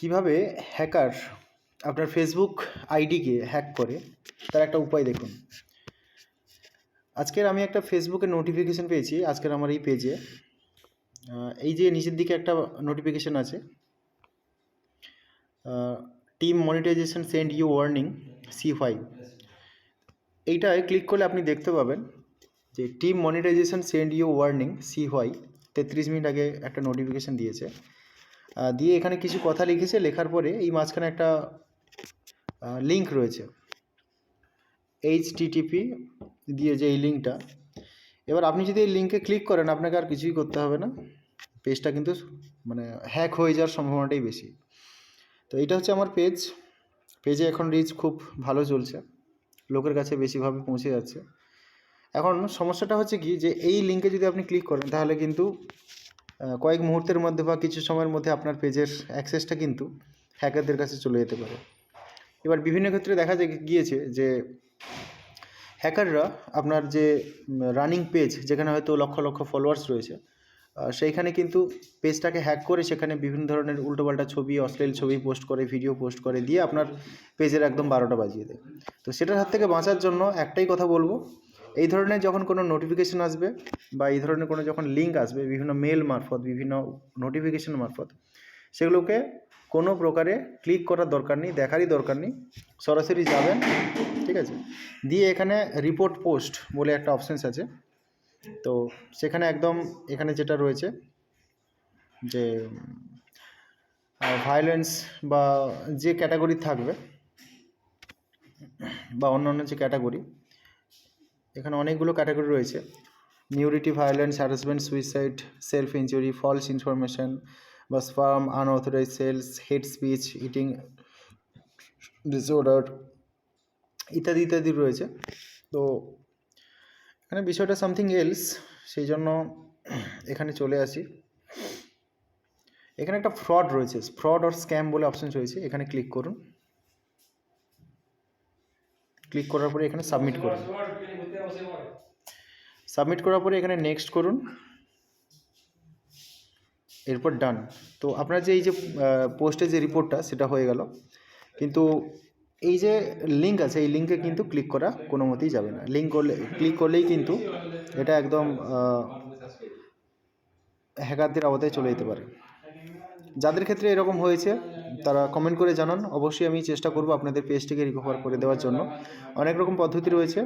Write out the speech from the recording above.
কীভাবে হ্যাকার আপনার Facebook আইডিকে hack করে, তার একটা উপায় দেখুন। আজকের আমি একটা ফেসবুকের নোটিফিকেশান পেয়েছি, আজকের আমার এই পেজে এই যে নিচের দিকে একটা নোটিফিকেশান আছে। Team monetization send you warning see five এইটায় click করলে আপনি দেখতে পাবেন যে team monetization send you warning see why তেত্রিশ মিনিট আগে একটা নোটিফিকেশান দিয়েছে। দিয়ে এখানে কিছু কথা লিখেছে, লেখার পরে এই মাঝখানে একটা লিঙ্ক রয়েছে। এইচ টিটিপি দিয়ে যে এই লিঙ্কটা এবার আপনি যদি এই লিঙ্কে ক্লিক করেন, আপনাকে আর কিছুই করতে হবে না। পেজটা কিন্তু মানে হ্যাক হয়ে যাওয়ার সম্ভাবনাটাই বেশি। তো এইটা হচ্ছে আমার পেজ পেজে এখন রিচ খুব ভালো চলছে। লোকের কাছে বেশিভাবে পৌঁছে যাচ্ছে। এখন সমস্যাটা হচ্ছে কি যে এই লিঙ্কে যদি আপনি ক্লিক করেন, তাহলে কিন্তু কয়েক মুহূর্তের মধ্যে বা কিছু সময়ের মধ্যে আপনার পেজের অ্যাক্সেসটা কিন্তু হ্যাকারদের কাছে চলে যেতে পারে। এবার বিভিন্ন ক্ষেত্রে দেখা যায় গিয়েছে যে হ্যাকাররা আপনার যে রানিং পেজ, যেখানে হয়তো লক্ষ লক্ষ ফলোয়ার্স রয়েছে সেইখানে কিন্তু পেজটাকে হ্যাক করে সেখানে বিভিন্ন ধরনের উল্টোপাল্টা ছবি, অশ্লীল ছবি পোস্ট করে, ভিডিও পোস্ট করে, দিয়ে আপনার পেজের একদম বারোটা বাজিয়ে দেয়। তো সেটার হাত থেকে বাঁচার জন্য একটাই কথা বলব এই ধরনের যখন কোনো নোটিফিকেশান আসবে বা এই ধরনের কোনো যখন লিঙ্ক আসবে, বিভিন্ন মেল মারফত, বিভিন্ন নোটিফিকেশান মারফত, সেগুলোকে কোনো প্রকারে ক্লিক করার দরকার নেই, দেখারই দরকার নেই, সরাসরি যাবেন, ঠিক আছে? দিয়ে এখানে রিপোর্ট পোস্ট বলে একটা অপশানস আছে। তো সেখানে একদম এখানে যেটা রয়েছে যে ভায়োলেন্স বা যে ক্যাটাগরি থাকবে বা অন্যান্য যে ক্যাটাগরি এখানে অনেকগুলো ক্যাটাগরি রয়েছে। Nudity violence harassment suicide self injury false information বা spam unauthorize sales hate speech eating disorder ইত্যাদি ইত্যাদি রয়েছে। তো এখানে বিষয়টা সামথিং এলস সেই জন্য এখানে চলে আসি। এখানে একটা ফ্রড রয়েছে। ফ্রড অর স্ক্যাম বলে অপশন রয়েছে। এখানে ক্লিক করুন। ক্লিক করার পরে এখানে সাবমিট করুন। সাবমিট করার পরে এখানে নেক্সট করুন। এরপর ডান তো আপনার যে এই যে পোস্টের যে রিপোর্টটা সেটা হয়ে গেল। কিন্তু এই যে লিঙ্ক আছে, এই লিঙ্কে কিন্তু ক্লিক করা কোনো মতেই যাবে না। লিঙ্ক করলে ক্লিক করলেই কিন্তু এটা একদম হ্যাকারদের আওতায় চলে যেতে পারে। যাদের ক্ষেত্রে এরকম হয়েছে, তারা কমেন্ট করে জানান। অবশ্যই আমি চেষ্টা করব আপনাদের পেজটিকে রিকভার করে দেওয়ার জন্য। অনেক রকম পদ্ধতি রয়েছে।